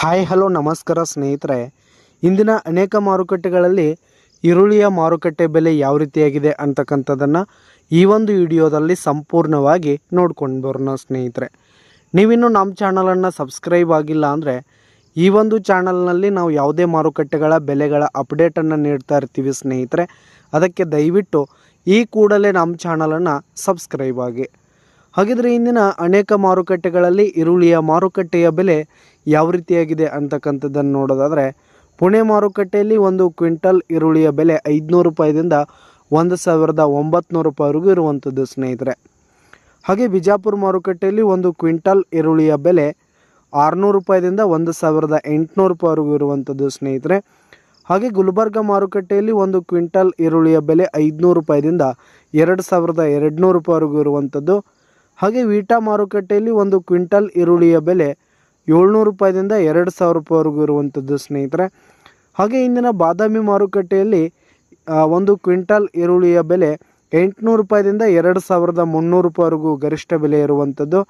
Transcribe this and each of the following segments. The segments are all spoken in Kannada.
ಹಾಯ್, ಹಲೋ, ನಮಸ್ಕಾರ ಸ್ನೇಹಿತರೆ. ಇಂದಿನ ಅನೇಕ ಮಾರುಕಟ್ಟೆಗಳಲ್ಲಿ ಈರುಳ್ಳಿಯ ಮಾರುಕಟ್ಟೆ ಬೆಲೆ ಯಾವ ರೀತಿಯಾಗಿದೆ ಅಂತಕ್ಕಂಥದ್ದನ್ನು ಈ ಒಂದು ವಿಡಿಯೋದಲ್ಲಿ ಸಂಪೂರ್ಣವಾಗಿ ನೋಡ್ಕೊಂಡು ಬರೋಣ ಸ್ನೇಹಿತರೆ. ನೀವಿನ್ನೂ ನಮ್ಮ ಚಾನಲನ್ನು ಸಬ್ಸ್ಕ್ರೈಬ್ ಆಗಿಲ್ಲ ಅಂದರೆ ಈ ಒಂದು ಚಾನಲ್ನಲ್ಲಿ ನಾವು ಯಾವುದೇ ಮಾರುಕಟ್ಟೆಗಳ ಬೆಲೆಗಳ ಅಪ್ಡೇಟನ್ನು ನೀಡ್ತಾ ಇರ್ತೀವಿ ಸ್ನೇಹಿತರೆ. ಅದಕ್ಕೆ ದಯವಿಟ್ಟು ಈ ಕೂಡಲೇ ನಮ್ಮ ಚಾನಲನ್ನು ಸಬ್ಸ್ಕ್ರೈಬ್ ಆಗಿ. ಹಾಗಿದ್ರೆ ಇಂದಿನ ಅನೇಕ ಮಾರುಕಟ್ಟೆಗಳಲ್ಲಿ ಈರುಳ್ಳಿಯ ಮಾರುಕಟ್ಟೆಯ ಬೆಲೆ ಯಾವ ರೀತಿಯಾಗಿದೆ ಅಂತಕ್ಕಂಥದ್ದನ್ನು ನೋಡೋದಾದರೆ, ಪುಣೆ ಮಾರುಕಟ್ಟೆಯಲ್ಲಿ ಒಂದು ಕ್ವಿಂಟಲ್ ಈರುಳ್ಳಿಯ ಬೆಲೆ ಐದುನೂರು ರೂಪಾಯಿದಿಂದ ಒಂದು ಸಾವಿರದ ಒಂಬತ್ತು ರೂಪಾಯಿವರೆಗೂ ಇರುವಂಥದ್ದು, ಸ್ನೇಹಿತರೆ. ಹಾಗೆ ಬಿಜಾಪುರ ಮಾರುಕಟ್ಟೆಯಲ್ಲಿ ಒಂದು ಕ್ವಿಂಟಲ್ ಈರುಳ್ಳಿಯ ಬೆಲೆ ಆರುನೂರು ರೂಪಾಯಿದಿಂದ ಒಂದು ಸಾವಿರದ ಎಂಟುನೂರು ರೂಪಾಯಿವರೆಗೂ ಇರುವಂಥದ್ದು, ಸ್ನೇಹಿತರೆ. ಹಾಗೆ ಗುಲ್ಬರ್ಗ ಮಾರುಕಟ್ಟೆಯಲ್ಲಿ ಒಂದು ಕ್ವಿಂಟಲ್ ಈರುಳ್ಳಿಯ ಬೆಲೆ ಐದುನೂರು ರೂಪಾಯಿದಿಂದ ಎರಡು ಸಾವಿರದ ಎರಡುನೂರು ರೂಪಾಯಿವರೆಗೂ ಇರುವಂಥದ್ದು. ಹಾಗೆ ವೀಟಾ ಮಾರುಕಟ್ಟೆಯಲ್ಲಿ ಒಂದು ಕ್ವಿಂಟಲ್ ಈರುಳ್ಳಿಯ ಬೆಲೆ ಏಳ್ನೂರು ರೂಪಾಯಿದಿಂದ ಎರಡು ಸಾವಿರ ರೂಪಾಯಿವರೆಗೂ ಇರುವಂಥದ್ದು ಸ್ನೇಹಿತರೆ. ಹಾಗೆ ಇಂದಿನ ಬಾದಾಮಿ ಮಾರುಕಟ್ಟೆಯಲ್ಲಿ ಒಂದು ಕ್ವಿಂಟಲ್ ಈರುಳ್ಳಿಯ ಬೆಲೆ ಎಂಟುನೂರು ರೂಪಾಯಿದಿಂದ ಎರಡು ಸಾವಿರದ ಮುನ್ನೂರು ರೂಪಾಯಿವರೆಗೂ ಗರಿಷ್ಠ ಬೆಲೆ ಇರುವಂಥದ್ದು.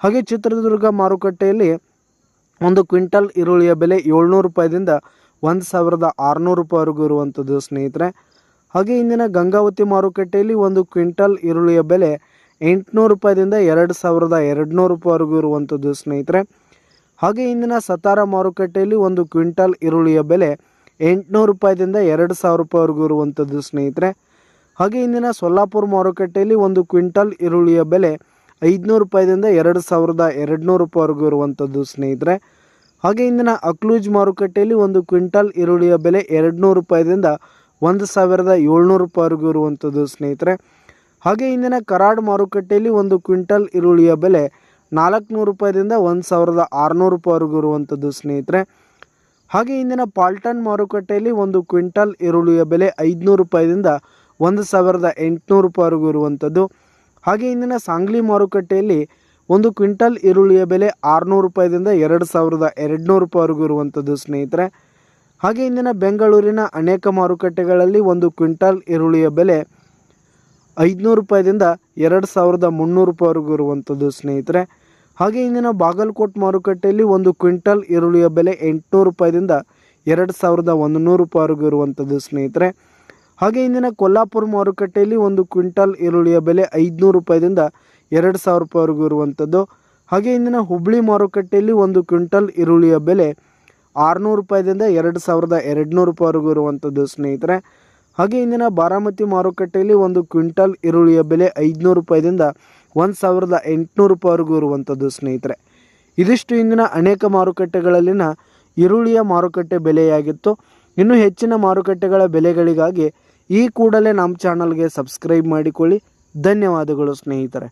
ಹಾಗೆ ಚಿತ್ರದುರ್ಗ ಮಾರುಕಟ್ಟೆಯಲ್ಲಿ ಒಂದು ಕ್ವಿಂಟಲ್ ಈರುಳ್ಳಿಯ ಬೆಲೆ ಏಳ್ನೂರು ರೂಪಾಯಿದಿಂದ ಒಂದು ಸಾವಿರದ ಆರುನೂರು ರೂಪಾಯಿವರೆಗೂ ಇರುವಂಥದ್ದು ಸ್ನೇಹಿತರೆ. ಹಾಗೆ ಇಂದಿನ ಗಂಗಾವತಿ ಮಾರುಕಟ್ಟೆಯಲ್ಲಿ ಒಂದು ಕ್ವಿಂಟಲ್ ಈರುಳ್ಳಿಯ ಬೆಲೆ ಎಂಟುನೂರು ರೂಪಾಯಿದಿಂದ ಎರಡು ಸಾವಿರದ ಎರಡುನೂರು ರೂಪಾಯಿವರೆಗೂ ಇರುವಂಥದ್ದು ಸ್ನೇಹಿತರೆ. ಹಾಗೆ ಇಂದಿನ ಸತಾರ ಮಾರುಕಟ್ಟೆಯಲ್ಲಿ ಒಂದು ಕ್ವಿಂಟಲ್ ಈರುಳ್ಳಿಯ ಬೆಲೆ ಎಂಟುನೂರು ರೂಪಾಯಿದಿಂದ ಎರಡು ಸಾವಿರ ರೂಪಾಯಿವರೆಗೂ ಇರುವಂಥದ್ದು, ಸ್ನೇಹಿತರೆ. ಹಾಗೆ ಇಂದಿನ ಸೊಲ್ಲಾಪುರ ಮಾರುಕಟ್ಟೆಯಲ್ಲಿ ಒಂದು ಕ್ವಿಂಟಲ್ ಈರುಳ್ಳಿಯ ಬೆಲೆ ಐದುನೂರು ರೂಪಾಯಿದಿಂದ ಎರಡು ಸಾವಿರದ ಎರಡುನೂರು ರೂಪಾಯಿವರೆಗೂ ಇರುವಂಥದ್ದು, ಸ್ನೇಹಿತರೆ. ಹಾಗೆ ಇಂದಿನ ಅಕ್ಲೂಜ್ ಮಾರುಕಟ್ಟೆಯಲ್ಲಿ ಒಂದು ಕ್ವಿಂಟಲ್ ಈರುಳ್ಳಿಯ ಬೆಲೆ ಎರಡುನೂರು ರೂಪಾಯಿದಿಂದ ಒಂದು ಸಾವಿರದ ಏಳ್ನೂರು ರೂಪಾಯಿವರೆಗೂ ಇರುವಂಥದ್ದು, ಸ್ನೇಹಿತರೆ. ಹಾಗೆ ಇಂದಿನ ಕರಾಡ್ ಮಾರುಕಟ್ಟೆಯಲ್ಲಿ ಒಂದು ಕ್ವಿಂಟಲ್ ಈರುಳ್ಳಿಯ ಬೆಲೆ ನಾಲ್ಕುನೂರು ರೂಪಾಯಿದಿಂದ ಒಂದು ಸಾವಿರದ ಆರುನೂರು ರೂಪಾಯಿವರೆಗೂ ಇರುವಂಥದ್ದು ಸ್ನೇಹಿತರೆ. ಹಾಗೆ ಇಂದಿನ ಪಾಲ್ಟನ್ ಮಾರುಕಟ್ಟೆಯಲ್ಲಿ ಒಂದು ಕ್ವಿಂಟಲ್ ಈರುಳ್ಳಿಯ ಬೆಲೆ ಐದುನೂರು ರೂಪಾಯಿದಿಂದ ಒಂದು ಸಾವಿರದ ಎಂಟುನೂರು ರೂಪಾಯಿವರೆಗೂ ಇರುವಂಥದ್ದು ಹಾಗೆ ಇಂದಿನ ಸಾಂಗ್ಲಿ ಮಾರುಕಟ್ಟೆಯಲ್ಲಿ ಒಂದು ಕ್ವಿಂಟಲ್ ಈರುಳ್ಳಿಯ ಬೆಲೆ ಆರುನೂರು ರೂಪಾಯಿದಿಂದ ಎರಡು ಸಾವಿರದ ಎರಡುನೂರು ರೂಪಾಯಿವರೆಗೂ ಇರುವಂಥದ್ದು ಸ್ನೇಹಿತರೆ. ಹಾಗೆ ಇಂದಿನ ಬೆಂಗಳೂರಿನ ಅನೇಕ ಮಾರುಕಟ್ಟೆಗಳಲ್ಲಿ ಒಂದು ಕ್ವಿಂಟಲ್ ಈರುಳ್ಳಿಯ ಬೆಲೆ ಐದುನೂರು ರೂಪಾಯಿದಿಂದ ಎರಡು ಸಾವಿರದ ಮುನ್ನೂರು ರೂಪಾಯಿವರೆಗೂ ಇರುವಂಥದ್ದು ಸ್ನೇಹಿತರೆ. ಹಾಗೆ ಇಂದಿನ ಬಾಗಲಕೋಟ್ ಮಾರುಕಟ್ಟೆಯಲ್ಲಿ ಒಂದು ಕ್ವಿಂಟಲ್ ಈರುಳ್ಳಿಯ ಬೆಲೆ ಎಂಟುನೂರು ರೂಪಾಯಿದಿಂದ ಎರಡು ಸಾವಿರದ ಒಂದು ನೂರು ರೂಪಾಯಿವರೆಗೂ ಇರುವಂಥದ್ದು ಸ್ನೇಹಿತರೆ. ಹಾಗೆ ಇಂದಿನ ಕೊಲ್ಲಾಪುರ ಮಾರುಕಟ್ಟೆಯಲ್ಲಿ ಒಂದು ಕ್ವಿಂಟಲ್ ಈರುಳ್ಳಿಯ ಬೆಲೆ ಐದುನೂರು ರೂಪಾಯಿದಿಂದ ಎರಡು ಸಾವಿರ ರೂಪಾಯಿವರೆಗೂ ಇರುವಂಥದ್ದು. ಹಾಗೆ ಇಂದಿನ ಹುಬ್ಳಿ ಮಾರುಕಟ್ಟೆಯಲ್ಲಿ ಒಂದು ಕ್ವಿಂಟಲ್ ಈರುಳ್ಳಿಯ ಬೆಲೆ ಆರುನೂರು ರೂಪಾಯಿದಿಂದ ಎರಡು ಸಾವಿರದ ಎರಡುನೂರು ರೂಪಾಯಿವರೆಗೂ ಇರುವಂಥದ್ದು ಸ್ನೇಹಿತರೆ. ಹಾಗೆ ಇಂದಿನ ಬಾರಾಮತಿ ಮಾರುಕಟ್ಟೆಯಲ್ಲಿ ಒಂದು ಕ್ವಿಂಟಲ್ ಈರುಳ್ಳಿಯ ಬೆಲೆ ಐದುನೂರು ರೂಪಾಯಿದಿಂದ ಒಂದು ಸಾವಿರದ ಎಂಟುನೂರು ರೂಪಾಯಿವರೆಗೂ ಇರುವಂಥದ್ದು ಸ್ನೇಹಿತರೆ. ಇದಿಷ್ಟು ಇಂದಿನ ಅನೇಕ ಮಾರುಕಟ್ಟೆಗಳಲ್ಲಿನ ಈರುಳ್ಳಿಯ ಮಾರುಕಟ್ಟೆ ಬೆಲೆಯಾಗಿತ್ತು. ಇನ್ನು ಹೆಚ್ಚಿನ ಮಾರುಕಟ್ಟೆಗಳ ಬೆಲೆಗಳಿಗಾಗಿ ಈ ಕೂಡಲೇ ನಮ್ಮ ಚಾನಲ್ಗೆ ಸಬ್ಸ್ಕ್ರೈಬ್ ಮಾಡಿಕೊಳ್ಳಿ. ಧನ್ಯವಾದಗಳು ಸ್ನೇಹಿತರೆ.